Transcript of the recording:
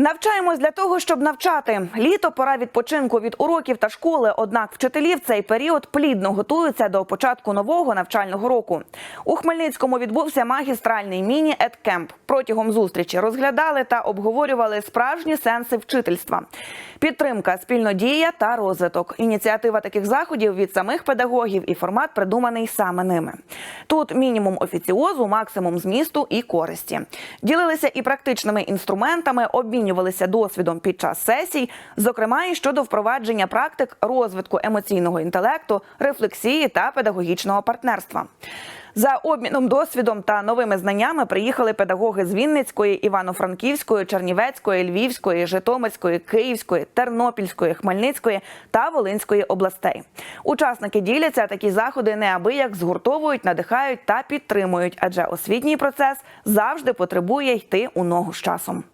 Навчаємось для того, щоб навчати. Літо пора відпочинку від уроків та школи. Однак вчителі в цей період плідно готуються до початку нового навчального року. У Хмельницькому відбувся магістральний міні-едкемп. Протягом зустрічі розглядали та обговорювали справжні сенси вчительства. Підтримка, спільнодія та розвиток. Ініціатива таких заходів від самих педагогів і формат придуманий саме ними. Тут мінімум офіціозу, максимум змісту і користі. Ділилися і практичними інструментами, обмінювалися досвідом під час сесій, зокрема і щодо впровадження практик розвитку емоційного інтелекту, рефлексії та педагогічного партнерства. За обміном досвідом та новими знаннями приїхали педагоги з Вінницької, Івано-Франківської, Чернівецької, Львівської, Житомирської, Київської, Тернопільської, Хмельницької та Волинської областей. Учасники діляться такі заходи неабияк згуртовують, надихають та підтримують, адже освітній процес завжди потребує йти у ногу з часом.